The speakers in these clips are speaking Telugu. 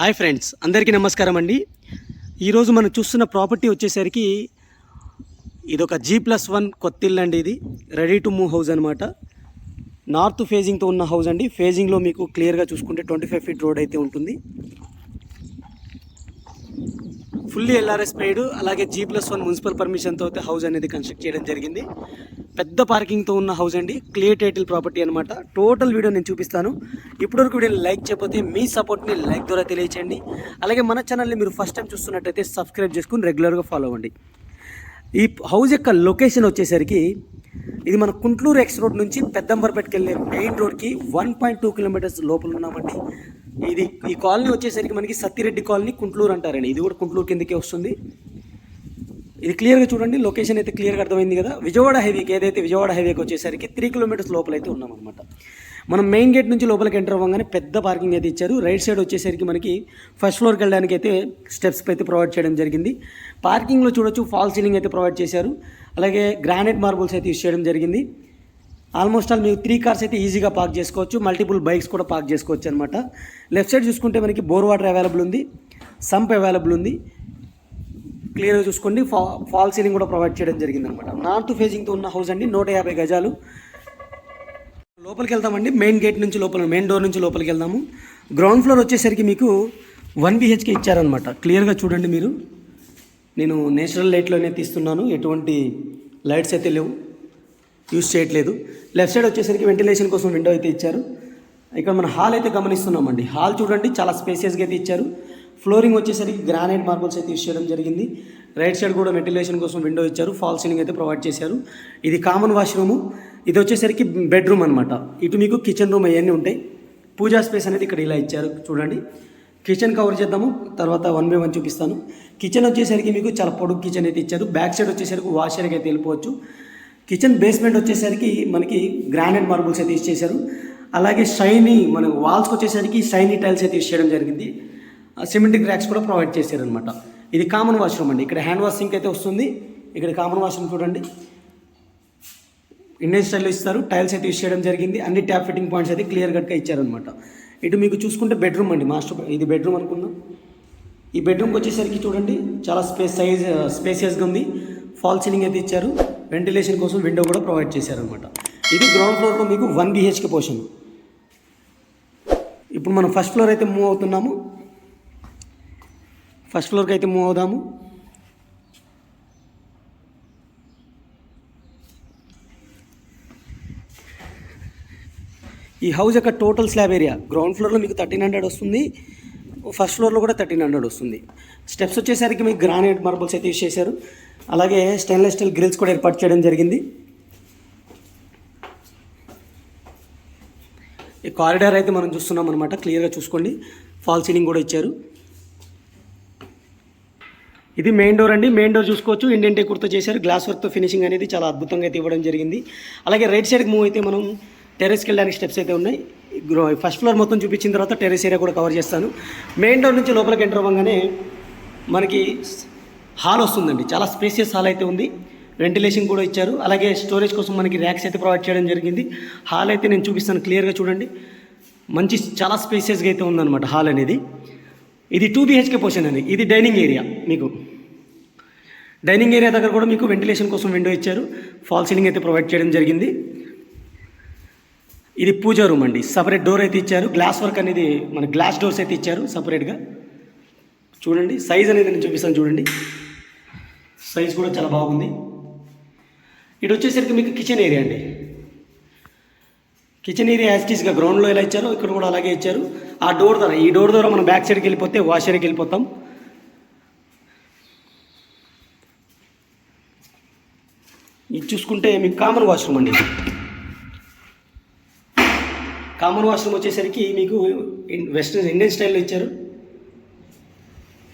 హాయ్ ఫ్రెండ్స్ అందరికీ నమస్కారం అండి. ఈరోజు మనం చూస్తున్న ప్రాపర్టీ వచ్చేసరికి ఇది ఒక జీ ప్లస్ వన్ కొత్త ఇల్లు అండి ఇది. రెడీ టు మూవ్ హౌస్ అనమాట నార్త్ ఫేజింగ్తో ఉన్న హౌస్ అండి. ఫేజింగ్లో మీకు క్లియర్గా చూసుకుంటే ట్వంటీ ఫైవ్ ఫీట్ రోడ్ అయితే ఉంటుంది. ఫుల్లీ ఎల్ఆర్ఎస్ పెయిడ్ అలాగే జీ ప్లస్ వన్ మున్సిపల్ పర్మిషన్తో అయితే హౌస్ అనేది కన్స్ట్రక్ట్ చేయడం జరిగింది. పెద్ద పార్కింగ్తో ఉన్న హౌస్ అండి క్లియర్ టైటిల్ ప్రాపర్టీ అనమాట టోటల్ వీడియో నేను చూపిస్తాను. ఇప్పటివరకు వీడియోని లైక్ చేయకపోతే మీ సపోర్ట్ని లైక్ ద్వారా తెలియచేయండి. అలాగే మన ఛానల్ని మీరు ఫస్ట్ టైం చూస్తున్నట్టయితే సబ్స్క్రైబ్ చేసుకుని రెగ్యులర్గా ఫాలో అవ్వండి. ఈ హౌస్ యొక్క లొకేషన్ వచ్చేసరికి ఇది మన కుంట్లూరు ఎక్స్ రోడ్ నుంచి పెద్దంబరపేటకి వెళ్ళే మెయిన్ రోడ్కి వన్ పాయింట్ టూ కిలోమీటర్స్ లోపల ఉన్నామండి. ఇది ఈ కాలనీ వచ్చేసరికి మనకి సత్తిరెడ్డి కాలనీ కుంట్లూరు అంటారండి. ఇది కూడా కుంట్లూరు కిందకే వస్తుంది. ఇది క్లియర్గా చూడండి. లొకేషన్ అయితే క్లియర్గా అర్థమైంది కదా. విజయవాడ హైవేకి ఏదైతే విజయవాడ హైవేకి వచ్చేసరికి త్రీ కిలోమీటర్స్ లోపల అయితే ఉన్నామన్నమాట. మనం మెయిన్ గేట్ నుంచి లోపలికి ఎంటర్ అవ్వగానే పెద్ద పార్కింగ్ అయితే ఇచ్చారు. రైట్ సైడ్ వచ్చేసరికి మనకి ఫస్ట్ ఫ్లోర్కి వెళ్ళడానికి అయితే స్టెప్స్ అయితే ప్రొవైడ్ చేయడం జరిగింది. పార్కింగ్లో చూడొచ్చు ఫాల్ సీలింగ్ అయితే ప్రొవైడ్ చేశారు. అలాగే గ్రానైట్ మార్బుల్స్ అయితే యూస్ చేయడం జరిగింది. ఆల్మోస్ట్ ఆల్ మీరు త్రీ కార్స్ అయితే ఈజీగా పార్క్ చేసుకోవచ్చు. మల్టిపుల్ బైక్స్ కూడా పార్క్ చేసుకోవచ్చు అనమాట లెఫ్ట్ సైడ్ చూసుకుంటే మనకి బోర్ వాటర్ అవైలబుల్ ఉంది. సంప్ అవైలబుల్ ఉంది. క్లియర్గా చూసుకోండి. ఫా ఫాల్ సీలింగ్ కూడా ప్రొవైడ్ చేయడం జరిగింది అనమాట నార్త్ ఫేజింగ్తో ఉన్న హౌస్ అండి. నూట యాభై గజాలు. లోపలికి వెళ్తామండి. మెయిన్ గేట్ నుంచి లోపల మెయిన్ డోర్ నుంచి లోపలికి వెళ్దాము. గ్రౌండ్ ఫ్లోర్ వచ్చేసరికి మీకు వన్ బిహెచ్కే ఇచ్చారనమాట క్లియర్గా చూడండి మీరు. నేను నేచురల్ లైట్లోనే తీస్తున్నాను. ఎటువంటి లైట్స్ అయితే లేవు. యూస్ చేయట్లేదు. లెఫ్ట్ సైడ్ వచ్చేసరికి వెంటిలేషన్ కోసం విండో అయితే ఇచ్చారు. ఇక్కడ మన హాల్ అయితే గమనిస్తున్నామండి. హాల్ చూడండి చాలా స్పేసియస్గా అయితే ఇచ్చారు. ఫ్లోరింగ్ వచ్చేసరికి గ్రానైట్ మార్బుల్స్ అయితే యూస్ చేయడం జరిగింది. రైట్ సైడ్ కూడా వెంటిలేషన్ కోసం విండో ఇచ్చారు. ఫాల్ సీలింగ్ అయితే ప్రొవైడ్ చేశారు. ఇది కామన్ వాష్రూము. ఇది వచ్చేసరికి బెడ్రూమ్ అనమాట ఇటు మీకు కిచెన్ రూమ్ అవన్నీ ఉంటాయి. పూజా స్పేస్ అనేది ఇక్కడ ఇలా ఇచ్చారు. చూడండి. కిచెన్ కవర్ చేద్దాము. తర్వాత వన్ బై వన్ చూపిస్తాను. కిచెన్ వచ్చేసరికి మీకు చాలా పొడుగు కిచెన్ అయితే ఇచ్చారు. బ్యాక్ సైడ్ వచ్చేసరికి వాషర్కి అయితే వెళ్ళిపోవచ్చు. కిచెన్ బేస్మెంట్ వచ్చేసరికి మనకి గ్రానైట్ మార్బుల్స్ అయితే ఇచ్చేసారు చేశారు. అలాగే షైనీ మన వాల్స్కి వచ్చేసరికి షైనీ టైల్స్ అయితే యూస్ చేయడం జరిగింది. సిమెంటిక్ ర్యాక్స్ కూడా ప్రొవైడ్ చేశారనమాట ఇది కామన్ వాష్రూమ్ అండి. ఇక్కడ హ్యాండ్ వాష్ సింక్ అయితే వస్తుంది. ఇక్కడ కామన్ వాష్రూమ్ చూడండి. ఇండియన్ స్టైల్లో ఇస్తారు. టైల్స్ అయితే యూస్ చేయడం జరిగింది. అన్ని ట్యాప్ ఫిట్టింగ్ పాయింట్స్ అయితే క్లియర్ కట్గా ఇచ్చారనమాట ఇటు మీకు చూసుకుంటే బెడ్రూమ్ అండి. మాస్టర్ ఇది బెడ్రూమ్ అనుకుందాం. ఈ బెడ్రూమ్కి వచ్చేసరికి చూడండి చాలా స్పేస్ సైజ్ స్పేసియస్గా ఉంది. ఫాల్ సీలింగ్ అయితే ఇచ్చారు. వెంటిలేషన్ కోసం విండో కూడా ప్రొవైడ్ చేశారనమాట ఇది గ్రౌండ్ ఫ్లోర్లో మీకు వన్ బిహెచ్కే పోర్షన్. ఇప్పుడు మనం ఫస్ట్ ఫ్లోర్ అయితే మూవ్ అవుతున్నాము. ఫస్ట్ ఫ్లోర్కి అయితే మూవ్ అవుదాము. ఈ హౌస్ యొక్క టోటల్ స్లాబ్ ఏరియా గ్రౌండ్ ఫ్లోర్లో మీకు థర్టీన్ హండ్రెడ్ వస్తుంది. ఫస్ట్ ఫ్లోర్లో కూడా థర్టీన్ హండ్రెడ్ వస్తుంది. స్టెప్స్ వచ్చేసరికి మీకు గ్రానైట్ మార్బుల్స్ అయితే యూస్ చేశారు. అలాగే స్టెయిన్లెస్ స్టీల్ గ్రిల్స్ కూడా ఏర్పాటు చేయడం జరిగింది. ఈ కారిడార్ అయితే మనం చూస్తున్నాం అనమాట క్లియర్గా చూసుకోండి. ఫాల్ సీలింగ్ కూడా ఇచ్చారు. ఇది మెయిన్ డోర్ అండి. మెయిన్ డోర్ చూసుకోవచ్చు. ఇండియన్ టేకుర్తో చేశారు. గ్లాస్ వర్క్తో ఫినిషింగ్ అనేది చాలా అద్భుతంగా అయితే ఇవ్వడం జరిగింది. అలాగే రైట్ సైడ్కి మూవ్ అయితే మనం టెరెస్కి వెళ్ళడానికి స్టెప్స్ అయితే ఉన్నాయి. గ్రో ఫస్ట్ ఫ్లోర్ మొత్తం చూపించిన తర్వాత టెరెస్ ఏరియా కూడా కవర్ చేస్తాను. మెయిన్ డోర్ నుంచి లోపలికి ఎంటర్ అవ్వగానే మనకి హాల్ వస్తుందండి. చాలా స్పేసియస్ హాల్ అయితే ఉంది. వెంటిలేషన్ కూడా ఇచ్చారు. అలాగే స్టోరేజ్ కోసం మనకి ర్యాక్స్ అయితే ప్రొవైడ్ చేయడం జరిగింది. హాల్ అయితే నేను చూపిస్తాను. క్లియర్గా చూడండి. మంచి చాలా స్పేసియస్గా అయితే ఉందన్నమాట హాల్ అనేది. ఇది టూ బిహెచ్కే పోర్షన్ అండి. ఇది డైనింగ్ ఏరియా మీకు. డైనింగ్ ఏరియా దగ్గర కూడా మీకు వెంటిలేషన్ కోసం విండో ఇచ్చారు. ఫాల్ సీలింగ్ అయితే ప్రొవైడ్ చేయడం జరిగింది. ఇది పూజా రూమ్ అండి. సపరేట్ డోర్ అయితే ఇచ్చారు. గ్లాస్ వర్క్ అనేది మన గ్లాస్ డోర్స్ అయితే ఇచ్చారు సపరేట్గా చూడండి. సైజ్ అనేది నేను చూపిస్తాను చూడండి. సైజ్ కూడా చాలా బాగుంది. ఇటు వచ్చేసరికి మీకు కిచెన్ ఏరియా అండి. కిచెన్ ఏరియా యాస్టీస్గా గ్రౌండ్లో ఎలా ఇచ్చారో ఇక్కడ కూడా అలాగే ఇచ్చారు. ఆ డోర్ ద్వారా ఈ డోర్ ద్వారా మనం బ్యాక్ సైడ్కి వెళ్ళిపోతే వాషర్కి వెళ్ళిపోతాం. ఇది చూసుకుంటే మీకు కామన్ వాష్రూమ్ అండి. కామన్ వాష్రూమ్ వచ్చేసరికి మీకు వెస్ట్రన్ ఇండియన్ స్టైల్లో ఇచ్చారు.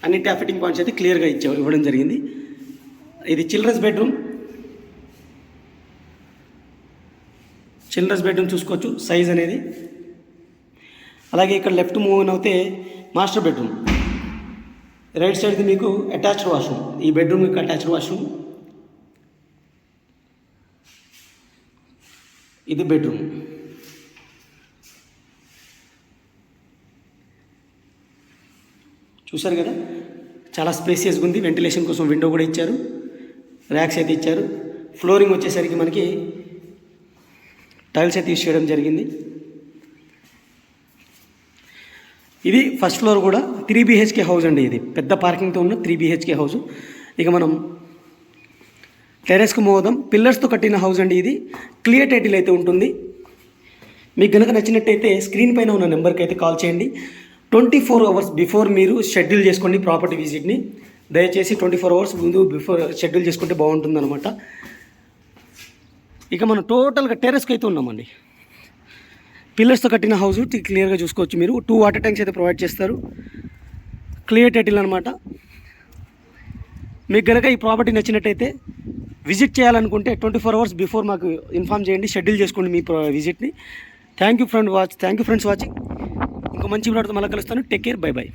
అన్ని ట్యాప్ ఫిట్టింగ్ పాయింట్స్ అయితే క్లియర్గా ఇచ్చా ఇవ్వడం జరిగింది. ఇది చిల్డ్రన్స్ బెడ్రూమ్. చిల్డ్రన్స్ బెడ్రూమ్ చూసుకోవచ్చు సైజ్ అనేది. అలాగే ఇక్కడ లెఫ్ట్ మూవ్ అవుతే మాస్టర్ బెడ్రూమ్. రైట్ సైడ్ది మీకు అటాచ్డ్ వాష్రూమ్. ఈ బెడ్రూమ్ మీకు అటాచ్డ్ వాష్రూమ్. ఇది బెడ్రూమ్. చూశారు కదా? చాలా స్పేసియస్గా ఉంది. వెంటిలేషన్ కోసం విండో కూడా ఇచ్చారు. ర్యాక్స్ అయితే ఇచ్చారు. ఫ్లోరింగ్ వచ్చేసరికి మనకి టైల్స్ అయితే యూస్ చేయడం జరిగింది. ఇది ఫస్ట్ ఫ్లోర్ కూడా త్రీ బీహెచ్కే హౌస్ అండి ఇది. పెద్ద పార్కింగ్తో ఉన్న త్రీ బీహెచ్కే హౌస్ ఇక మనం టెరెస్కు మోదాం పిల్లర్స్తో కట్టిన హౌస్ అండి ఇది. క్లియర్ టైటిల్ అయితే ఉంటుంది. మీకు కనుక నచ్చినట్టయితే స్క్రీన్ పైన ఉన్న నెంబర్కి అయితే కాల్ చేయండి. ట్వంటీ ఫోర్ అవర్స్ బిఫోర్ మీరు షెడ్యూల్ చేసుకోండి ప్రాపర్టీ విజిట్ని దయచేసి ట్వంటీ ఫోర్ అవర్స్ ముందు బిఫోర్ షెడ్యూల్ చేసుకుంటే బాగుంటుంది అనమాట ఇక మనం టోటల్గా టెరెస్కి అయితే ఉన్నామండి. పిల్లర్స్తో కట్టిన హౌస్ క్లియర్గా చూసుకోవచ్చు మీరు. టూ వాటర్ ట్యాంక్స్ అయితే ప్రొవైడ్ చేస్తారు. క్లియర్ టైటిల్ అనమాట మీకు కనుక ఈ ప్రాపర్టీ నచ్చినట్టయితే విజిట్ చేయాలనుకుంటే ట్వంటీ ఫోర్ అవర్స్ బిఫోర్ మాకు ఇన్ఫామ్ చేయండి. షెడ్యూల్ చేసుకోండి మీ విజిట్ని. Thank you friend watch thank you friends watching. ఇంకో మంచి వీడియోతో మళ్ళీ కలుస్తాను. Take care. Bye bye.